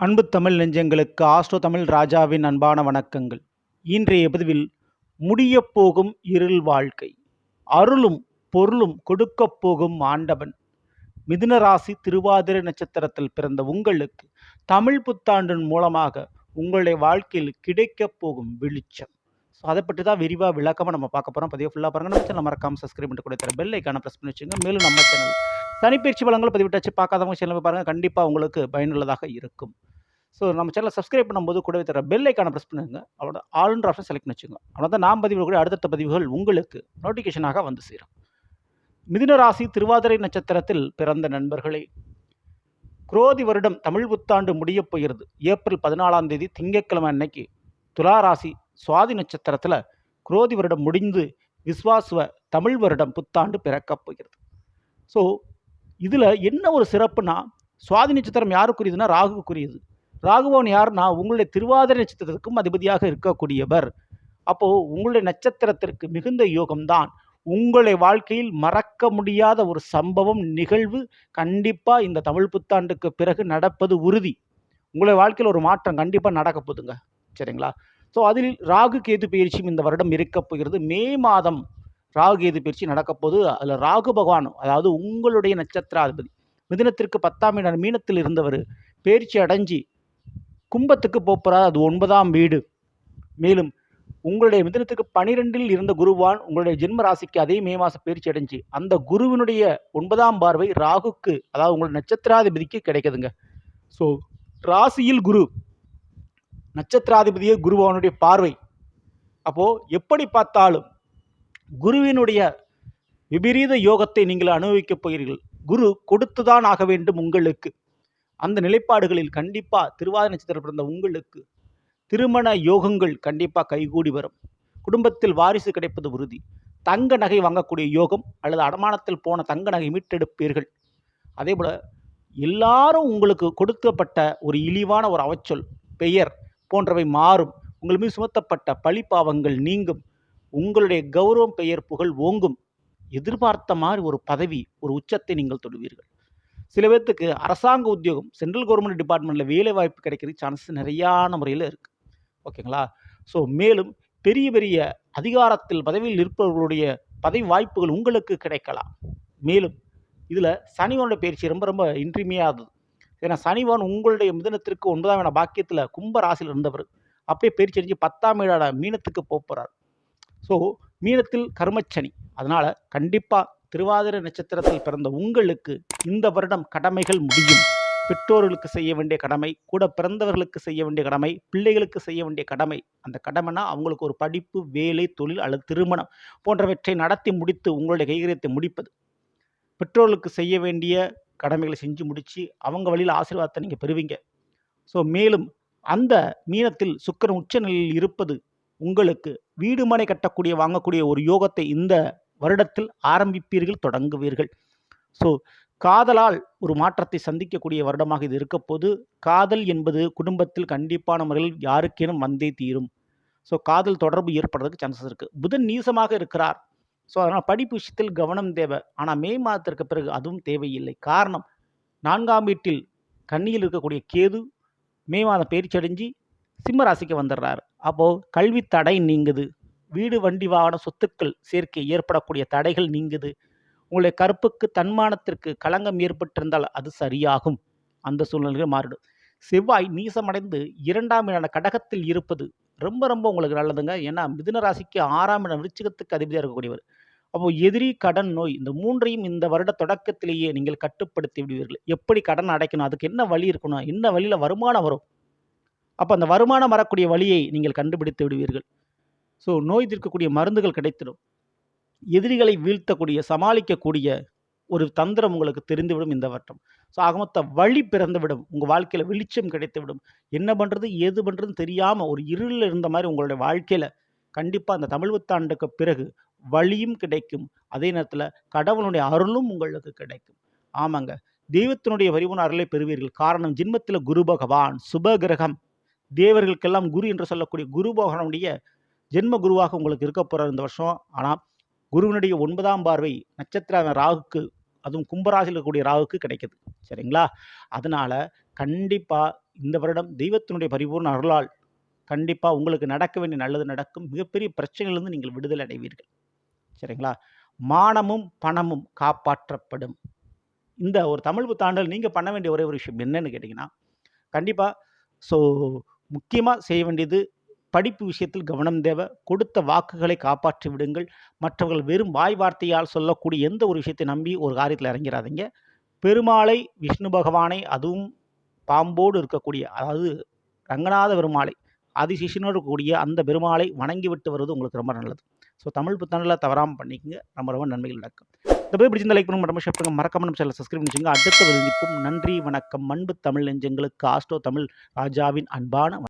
அன்பு தமிழ் நெஞ்சங்களுக்கு ஆஸ்ட்ரோ தமிழ் ராஜாவின் அன்பான வணக்கங்கள். இன்றைய பதிவில் முடியப் போகும் இருள் வாழ்க்கை அருளும் பொருளும் கொடுக்கப் போகும் ஆண்டவன். மிதுன ராசி திருவாதிரை நட்சத்திரத்தில் பிறந்த உங்களுக்கு தமிழ் புத்தாண்டின் மூலமாக உங்களுடைய வாழ்க்கையில் கிடைக்கப் போகும் வெளிச்சம். ஸோ அதை பற்றி தான் விரிவாக விளக்கமாக நம்ம பார்க்க போகிறோம் பதிவு ஃபுல்லாக பாருங்கள் நம்ம சேனல் மறக்காமல் சப்ஸ்கிரைப் பண்ணி கொடுத்துற பெல் ஐக்கான ப்ரெஸ் பண்ணி வச்சுங்க மேலும் நம்ம சேனல் தனிப்பயிற்சி வளங்கள் பதிவிட்டாச்சு பார்க்காதவங்க சேனல் பாருங்கள் கண்டிப்பாக உங்களுக்கு பயனுள்ளதாக இருக்கும். ஸோ நம்ம சேனலை சப்ஸ்கிரைப் பண்ணும்போது கூடவே தர பெல் ஐக்கான ப்ரெஸ் பண்ணுங்க. அவரோட ஆளுன்ற ஆப்ஷன் செலக்ட் பண்ணி வச்சுங்க. அவ்வளோ தான் நாம் பதிவு கூட அடுத்தடுத்த பதிவுகள் உங்களுக்கு நோட்டிஃபிகேஷனாக வந்து சேரும். மிதுன ராசி திருவாதிரை நட்சத்திரத்தில் பிறந்த நண்பர்களே குரோதி வருடம் தமிழ் புத்தாண்டு முடியப் போகிறது. ஏப்ரல் பதினாலாம் தேதி திங்கட்கிழமை அன்னைக்கு துலா ராசி சுவாதி நட்சத்திரத்தில் குரோதி வருடம் முடிந்து விஸ்வாசுவ தமிழ் வருடம் புத்தாண்டு பிறக்கப் போகிறது. ஸோ இதில் என்ன ஒரு சிறப்புனா சுவாதி நட்சத்திரம் யாருக்குரியதுன்னா ராகுக்குரியது ராகுபவன் யாருன்னா உங்களுடைய திருவாதிரை நட்சத்திரத்துக்கும் அதிபதியாக இருக்கக்கூடியவர். அப்போது உங்களுடைய நட்சத்திரத்திற்கு மிகுந்த யோகம்தான். உங்களுடைய வாழ்க்கையில் மறக்க முடியாத ஒரு சம்பவம் நிகழ்வு கண்டிப்பாக இந்த தமிழ் புத்தாண்டுக்கு பிறகு நடப்பது உறுதி. உங்களுடைய வாழ்க்கையில் ஒரு மாற்றம் கண்டிப்பாக நடக்க போகுதுங்க. சரிங்களா? ஸோ அதில் ராகு கேது பயிற்சியும் இந்த வருடம் இருக்கப் போகிறது மே மாதம் ராகு கேது பயிற்சி நடக்கப்போது அதில் ராகு பகவான் அதாவது உங்களுடைய நட்சத்திராதிபதி மிதினத்திற்கு பத்தாம் இட மீனத்தில் இருந்தவர் பயிற்சி அடைஞ்சி கும்பத்துக்கு போகிறார் அது ஒன்பதாம் வீடு. மேலும் உங்களுடைய மிதனத்துக்கு பனிரெண்டில் இருந்த குருவான் உங்களுடைய ஜென்ம ராசிக்கு அதே மே மாதம் பயிற்சி அடைஞ்சு அந்த குருவினுடைய ஒன்பதாம் பார்வை ராகுக்கு அதாவது உங்களுடைய நட்சத்திராதிபதிக்கு கிடைக்குதுங்க. ஸோ ராசியில் குரு நட்சத்திராதிபதியே குருவானுடைய பார்வை. அப்போது எப்படி பார்த்தாலும் குருவினுடைய விபரீத யோகத்தை நீங்கள் அனுபவிக்கப் போகிறீர்கள். குரு கொடுத்துதான் ஆக வேண்டும் உங்களுக்கு. அந்த நிலைப்பாடுகளில் கண்டிப்பாக திருவாத நட்சத்திரம் பிறந்த உங்களுக்கு திருமண யோகங்கள் கண்டிப்பாக கைகூடி வரும். குடும்பத்தில் வாரிசு கிடைப்பது உறுதி. தங்க நகை வாங்கக்கூடிய யோகம் அல்லது அடமானத்தில் போன தங்க நகை மீட்டெடுப்பீர்கள். அதே போல் எல்லாரும் உங்களுக்கு கொடுக்கப்பட்ட ஒரு இழிவான ஒரு அவச்சொல் பெயர் போன்றவை மாறும். உங்கள் மீது சுமத்தப்பட்ட பழிப்பாவங்கள் நீங்கும். உங்களுடைய கௌரவம் பெயர் புகழ் ஓங்கும். எதிர்பார்த்த மாதிரி ஒரு பதவி ஒரு உச்சத்தை நீங்கள் தொடுவீர்கள். சில பேர்த்துக்கு அரசாங்க உத்தியோகம் சென்ட்ரல் கவர்மெண்ட் டிபார்ட்மெண்ட்டில் வேலை வாய்ப்பு கிடைக்கிற சான்ஸ் நிறையான முறையில் இருக்குது ஓகேங்களா? ஸோ மேலும் பெரிய பெரிய அதிகாரத்தில் பதவியில் இருப்பவர்களுடைய பதவி வாய்ப்புகள் உங்களுக்கு கிடைக்கலாம். மேலும் இதில் சனிவனோட பயிற்சி ரொம்ப ரொம்ப இன்றியமையாதது. ஏன்னா சனிவன் உங்களுடைய மிதனத்திற்கு ஒன்பதாம் இட பாக்கியத்தில் கும்ப ராசியில் இருந்தவர். அப்படியே பயிற்சி அடைஞ்சு பத்தாம் இட மீனத்துக்கு போகிறார் ஸோ மீனத்தில் கர்மச்சனி. அதனால் கண்டிப்பாக திருவாதிரை நட்சத்திரத்தில் பிறந்த உங்களுக்கு இந்த வருடம் கடமைகள் முடியும். பெற்றோர்களுக்கு செய்ய வேண்டிய கடமை கூட பிறந்தவர்களுக்கு செய்ய வேண்டிய கடமை பிள்ளைகளுக்கு செய்ய வேண்டிய கடமை அந்த கடமைனா அவங்களுக்கு ஒரு படிப்பு வேலை தொழில் அல்லது திருமணம் போன்றவற்றை நடத்தி முடித்து உங்களுடைய கைகரியத்தை முடிப்பது. பெற்றோர்களுக்கு செய்ய வேண்டிய கடமைகளை செஞ்சு முடித்து அவங்க வழியில் ஆசீர்வாதத்தை நீங்கள் பெறுவீங்க. ஸோ மேலும் அந்த மீனத்தில் சுக்கரன் உச்ச நிலையில் இருப்பது உங்களுக்கு வீடு மனை கட்டக்கூடிய வாங்கக்கூடிய ஒரு யோகத்தை இந்த வருடத்தில் ஆரம்பிப்பீர்கள் தொடங்குவீர்கள். ஸோ காதலால் ஒரு மாற்றத்தை சந்திக்கக்கூடிய வருடமாக இது இருக்கப்போது காதல் என்பது குடும்பத்தில் கண்டிப்பான முறையில் யாருக்கேனும் வந்தே தீரும். ஸோ காதல் தொடர்பு ஏற்படுறதுக்கு சான்சஸ் இருக்குது புதன் நீசமாக இருக்கிறார். ஸோ அதனால் படிப்பு விஷயத்தில் கவனம் தேவை. ஆனால் மே மாதத்திற்கு பிறகு அதுவும் தேவையில்லை. காரணம் நான்காம் வீட்டில் கண்ணியில் இருக்கக்கூடிய கேது மே மாதம் பயிற்சி அடைஞ்சு சிம்ம ராசிக்கு வந்துடுறாரு அப்போது கல்வி தடை நீங்குது. வீடு வண்டி வாகன சொத்துக்கள் சேர்க்கை ஏற்படக்கூடிய தடைகள் நீங்குது. உங்களுடைய கற்புக்கு தன்மானத்திற்கு களங்கம் ஏற்பட்டிருந்தால் அது சரியாகும். அந்த சூழ்நிலைகள் மாறிடும். செவ்வாய் நீசமடைந்து இரண்டாம் இடான கடகத்தில் இருப்பது ரொம்ப ரொம்ப உங்களுக்கு நல்லதுங்க. ஏன்னா மிதுன ராசிக்கு ஆறாம் இடம் விருச்சிகத்துக்கு அதிபதியாக இருக்கக்கூடியவர். அப்போது எதிரி கடன் நோய் இந்த மூன்றையும் இந்த வருட தொடக்கத்திலேயே நீங்கள் கட்டுப்படுத்தி விடுவீர்கள். எப்படி கடன் அடைக்கணும்? அதுக்கு என்ன வழி இருக்கணும்? என்ன வழியில் வருமானம் வரும்? அப்போ அந்த வருமானம் வரக்கூடிய வழியை நீங்கள் கண்டுபிடித்து விடுவீர்கள். ஸோ நோய் தீர்க்கக்கூடிய மருந்துகள் கிடைத்திடும். எதிரிகளை வீழ்த்தக்கூடிய சமாளிக்கக்கூடிய ஒரு தந்திரம் உங்களுக்கு தெரிந்துவிடும் இந்த வருடம். ஸோ ஆகமொத்த வழி பிறந்துவிடும். உங்கள் வாழ்க்கையில் வெளிச்சம் கிடைத்துவிடும். என்ன பண்ணுறது ஏது பண்ணுறதுன்னு தெரியாமல் ஒரு இருளில் இருந்த மாதிரி உங்களுடைய வாழ்க்கையில் கண்டிப்பாக அந்த தமிழ் புத்தாண்டுக்கு பிறகு வழியும் கிடைக்கும். அதே நேரத்தில் கடவுளுடைய அருளும் உங்களுக்கு கிடைக்கும். ஆமாங்க. தெய்வத்தினுடைய வரிவுன அருளை பெறுவீர்கள். காரணம் ஜென்மத்தில் குரு பகவான் சுப கிரகம். தேவர்களுக்கெல்லாம் குரு என்று சொல்லக்கூடிய குரு பகவானுடைய ஜென்ம குருவாக உங்களுக்கு இருக்க போகிறார் இந்த வருஷம். ஆனால் குருவினுடைய ஒன்பதாம் பார்வை நட்சத்திர ராகுக்கு அதுவும் கும்பராசியில் இருக்கக்கூடிய ராகுக்கு கிடைக்குது. சரிங்களா? அதனால் கண்டிப்பாக இந்த வருடம் தெய்வத்தினுடைய பரிபூர்ண அருளால் கண்டிப்பாக உங்களுக்கு நடக்க வேண்டிய நல்லது நடக்கும். மிகப்பெரிய பிரச்சனையிலிருந்து நீங்கள் விடுதலை அடைவீர்கள். சரிங்களா? மானமும் பணமும் காப்பாற்றப்படும். இந்த ஒரு தமிழ் புத்தாண்டில் நீங்கள் பண்ண வேண்டிய ஒரே ஒரு விஷயம் என்னன்னு கேட்டிங்கன்னா கண்டிப்பாக ஸோ முக்கியமாக செய்ய வேண்டியது படிப்பு விஷயத்தில் கவனம் தேவை கொடுத்த வாக்குகளை காப்பாற்றி விடுங்கள். மற்றவர்கள் வெறும் வாய் வார்த்தையால் சொல்லக்கூடிய எந்த ஒரு விஷயத்தை நம்பி ஒரு காரியத்தில் இறங்கிறாதீங்க. பெருமாளை விஷ்ணு பகவானை அதுவும் பாம்போடு இருக்கக்கூடிய அதாவது ரங்கநாத பெருமாளை அதிசிஷனோடு இருக்கக்கூடிய அந்த பெருமாளை வணங்கி விட்டு வருவது உங்களுக்கு ரொம்ப நல்லது. ஸோ தமிழ் புத்தாண்டில் தவறாமல் பண்ணிக்கங்க. ரொம்ப ரொம்ப நன்மைகள் நடக்கும் இந்த போய் பிடிச்சிருந்த லைக் பண்ணுங்க. மட்டும் ஷேர் பண்ணுங்க. மறக்காம நம்ம சேனல் சப்ஸ்கிரைப் பண்ணிச்சுங்க அடுத்த ஒரு நன்றி வணக்கம். அன்பு தமிழ் நெஞ்சங்களுக்கு ஆஸ்டோ தமிழ் ராஜாவின் அன்பான